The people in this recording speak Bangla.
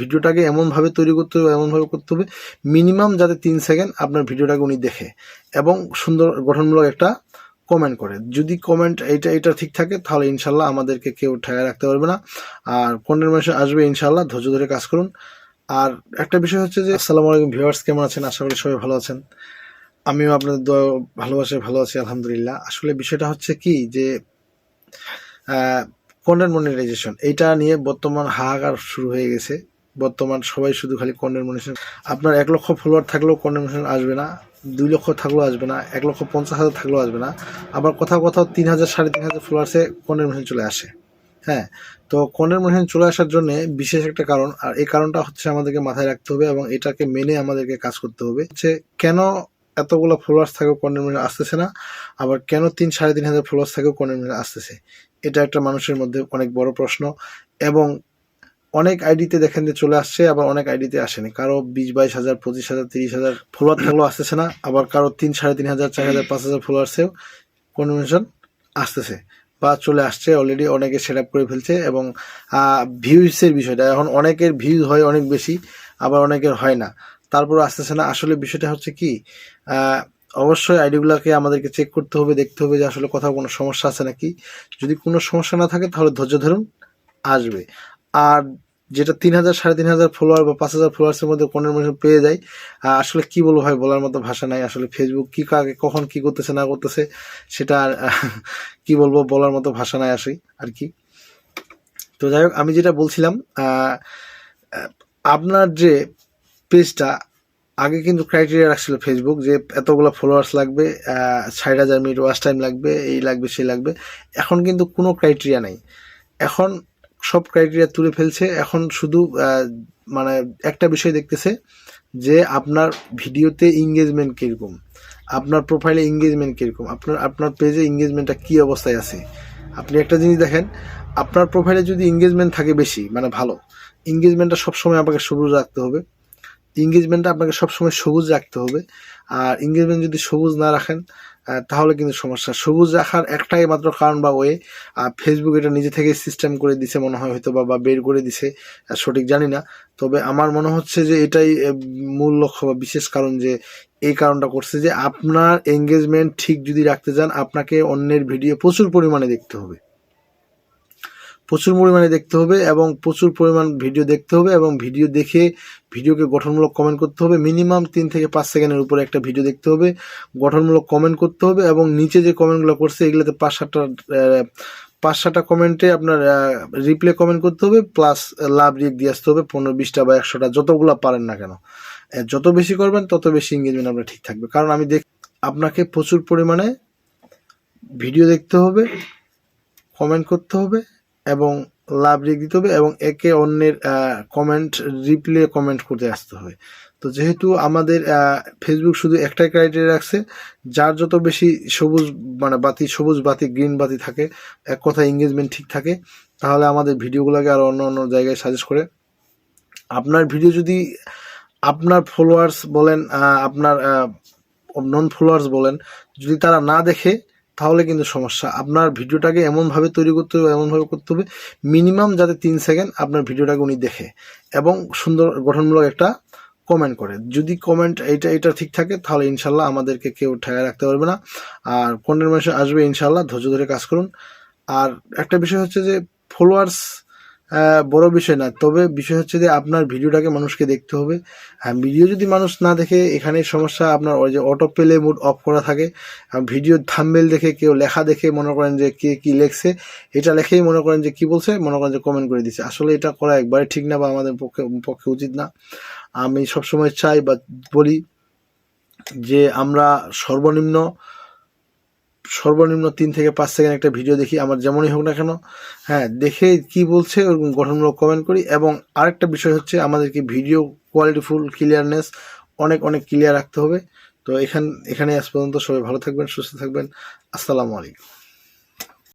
ভিডিওটাকে এমনভাবে তৈরি করতে হবে, এমনভাবে করতে হবে, মিনিমাম যাতে তিন সেকেন্ড আপনার ভিডিওটাকে উনি দেখে এবং সুন্দর গঠনমূলক একটা কমেন্ট করে। যদি কমেন্ট এটা এটা ঠিক থাকে, তাহলে ইনশাল্লাহ আমাদেরকে কেউ ঠেকায় রাখতে পারবে না। আর কন্টেন্ট মাসে আসবে, ইনশাল্লাহ ধৈর্য ধরে কাজ করুন। আর একটা বিষয় হচ্ছে যে, আসসালামু আলাইকুম ভিউয়ার্স কেমন আছেন? আশা করি সবাই ভালো আছেন। আমিও আপনাদের ভালোবাসায় ভালো আছি, আলহামদুলিল্লাহ। আসলে বিষয়টা হচ্ছে কি যে কন্টেন্ট মনিটাইজেশন এইটা নিয়ে বর্তমান হাহাকার শুরু হয়ে গেছে। বর্তমান সবাই শুধু খালি কন্টেন্ট মনিটাইজেশন আপনার এক লক্ষ ফলোয়ার থাকলেও কন্টেন্ট মনিটাইজেশন আসবে না, দুই লক্ষ থাকলেও আসবে না, এক লক্ষ পঞ্চাশ হাজার থাকলেও আসবে না, আবার কোথাও কোথাও তিন হাজার, সাড়ে তিন হাজার ফলোয়ার্সে কন্টেন্ট মনিটাইজেশন চলে আসে। হ্যাঁ তো কন্টেন্ট মনিটাইজেশন চলে আসার জন্য বিশেষ একটা কারণ, আর এই কারণটা হচ্ছে আমাদেরকে মাথায় রাখতে হবে এবং এটাকে মেনে আমাদেরকে কাজ করতে হবে। হচ্ছে কেন এতগুলো ফলোয়ার্স থাকেও কন্টেন্ট মনিটাইজেশন আসতেছে না, আবার কেন তিন, সাড়ে তিন হাজার ফলোয়ার্স থাকেও কন্টেন্ট মনিটাইজেশন আসতেছে? এটা একটা মানুষের মধ্যে অনেক বড় প্রশ্ন এবং অনেক আইডিতে দেখেন যে চলে আসছে, আবার অনেক আইডিতে আসেনি। কারও বিশ বাইশ হাজার, পঁচিশ হাজার, তিরিশ হাজার ফলোয়ার থাকলেও আসতেছে না, আবার কারও তিন সাড়ে তিন হাজার, চার হাজার, পাঁচ হাজার ফলোয়ার্সেও কনভেনশন আসতেছে বা চলে আসছে অলরেডি অনেকে সেট আপ করে ফেলছে এবং ভিউজের বিষয়টা, এখন অনেকের ভিউজ হয় অনেক বেশি, আবার অনেকের হয় না। তারপর আসতেছে না। আসলে বিষয়টা হচ্ছে কি অবশ্যই আইডিগুলোকে আমাদেরকে চেক করতে হবে, দেখতে হবে যে আসলে কোথাও কোনো সমস্যা আছে নাকি। যদি কোনো সমস্যা না থাকে তাহলে ধৈর্য ধরুন, আসবে। আর যেটা তিন হাজার সাড়ে তিন হাজার ফলোয়ার বা পাঁচ হাজার ফলোয়ার্সের মধ্যে কোনের মধ্যে পেয়ে যায়। আসলে কি বলব ভাই বলার মতো ভাষা নাই। আসলে ফেসবুক কি কাকে কখন কি করতেছে না করতেছে সেটা আর, কি বলব বলার মতো ভাষা নাই আসি আর কি। তো যাই হোক আমি যেটা বলছিলাম আপনার যে পেজটা আগে কিন্তু ক্রাইটেরিয়া রাখছিল ফেসবুক যে এতগুলো ফলোয়ার্স লাগবে ষাট হাজার মিনিট ওয়াচ টাইম লাগবে এই লাগবে সেই লাগবে। এখন কিন্তু কোনো ক্রাইটেরিয়া নাই। এখন সব ক্রাইটেরিয়া তুলে ফেলছে। এখন শুধু মানে একটা বিষয় দেখতেছে যে আপনার ভিডিওতে এঙ্গেজমেন্ট কীরকম, আপনার প্রোফাইলে এঙ্গেজমেন্ট কীরকম, আপনার আপনার পেজে এঙ্গেজমেন্টটা কী অবস্থায় আছে। আপনি একটা জিনিস দেখেন, আপনার প্রোফাইলে যদি এঙ্গেজমেন্ট থাকে বেশি মানে ভালো এঙ্গেজমেন্টটা সবসময় আপনাকে সবুজ রাখতে হবে। এঙ্গেজমেন্টটা আপনাকে সবসময় সবুজ রাখতে হবে। আর এঙ্গেজমেন্ট যদি সবুজ না রাখেন তাহলে কিন্তু সমস্যা। সবুজ রাখার একটাই মাত্র কারণ বা ওয়ে ফেসবুক এটা নিজে থেকে সিস্টেম করে দিছে মনে হয় হয়তো বা বা বের করে দিছে সঠিক জানি না। তবে আমার মনে হচ্ছে যে এটাই মূল লক্ষ্য বা বিশেষ কারণ যে এই কারণটা করছে যে আপনার এঙ্গেজমেন্ট ঠিক যদি রাখতে চান, আপনাকে অন্যের ভিডিও প্রচুর পরিমাণে দেখতে হবে। প্রচুর পরিমাণে দেখতে হবে এবং প্রচুর পরিমাণ ভিডিও দেখতে হবে এবং ভিডিও দেখে ভিডিওকে গঠনমূলক কমেন্ট করতে হবে। মিনিমাম তিন থেকে পাঁচ সেকেন্ডের উপরে একটা ভিডিও দেখতে হবে, গঠনমূলক কমেন্ট করতে হবে এবং নিচে যে কমেন্টগুলো করছে এগুলোতে পাঁচ সাতটা পাঁচ সাতটা কমেন্টে আপনার রিপ্লে কমেন্ট করতে হবে প্লাস লাভ রিক দিয়ে আসতে হবে পনেরো, বিশটা বা একশোটা, যতগুলো পারেন না কেন। যত বেশি করবেন তত বেশি এঙ্গেজমেন্ট আপনার ঠিক থাকবে। কারণ আমি দেখ, আপনাকে প্রচুর পরিমাণে ভিডিও দেখতে হবে কমেন্ট করতে হবে এবং লাভ রেখ দিতে হবে এবং একে অন্যের কমেন্ট রিপ্লে কমেন্ট করতে আসতে হবে। তো যেহেতু আমাদের ফেসবুক শুধু একটাই ক্রাইটেরিয়া রাখছে, যার যত বেশি সবুজ মানে বাতি, সবুজ বাতি গ্রিন বাতি থাকে, এক কথা এঙ্গেজমেন্ট ঠিক থাকে, তাহলে আমাদের ভিডিওগুলোকে আরও অন্য অন্য জায়গায় সাজেস্ট করে। আপনার ভিডিও যদি আপনার ফলোয়ার্স বলেন আপনার নন ফলোয়ার্স বলেন, যদি তারা না দেখে তাহলে কিন্তু সমস্যা। আপনার ভিডিওটাকে এমনভাবে তৈরি করতে হবে, এমনভাবে করতে হবে মিনিমাম যাতে তিন সেকেন্ড আপনার ভিডিওটাকে উনি দেখে এবং সুন্দর গঠনমূলক একটা কমেন্ট করে। যদি কমেন্ট এইটা এটা ঠিক থাকে, তাহলে ইনশাল্লাহ আমাদেরকে কেউ ঠেকায় রাখতে পারবে না। আর কন্টেন্ট মানুষ আসবে ইনশাল্লাহ, ধৈর্য ধরে কাজ করুন। আর একটা বিষয় হচ্ছে যে ফলোয়ার্স বড় বিষয় না। তবে বিষয় হচ্ছে যে আপনার ভিডিওটাকে মানুষকে দেখতে হবে। হ্যাঁ ভিডিও যদি মানুষ না দেখে, এখানে সমস্যা আপনার ওই যে অটো প্লে মুড অফ করা থাকে। ভিডিও থাম্বেল দেখে, কেউ লেখা দেখে মনে করেন যে কে কি লেখছে, এটা লেখেই মনে করেন যে কি বলছে, মনে করেন যে কমেন্ট করে দিচ্ছে। আসলে এটা করা একবারে ঠিক না বা আমাদের পক্ষে পক্ষে উচিত না। আমি সবসময় চাই বা বলি যে আমরা সর্বনিম্ন সর্বনিম্ন তিন থেকে পাঁচ সেকেন্ড একটা ভিডিও দেখি, আমার যেমনই হোক না কেন। হ্যাঁ দেখে কি বলছে, ওরকম গঠনমূলক কমেন্ট করি। এবং আরেকটা বিষয় হচ্ছে, আমাদেরকে ভিডিও কোয়ালিটিফুল ক্লিয়ারনেস অনেক অনেক ক্লিয়ার রাখতে হবে। তো এখান এখানে আজ পর্যন্ত সবাই ভালো থাকবেন, সুস্থ থাকবেন। আসসালামু আলাইকুম।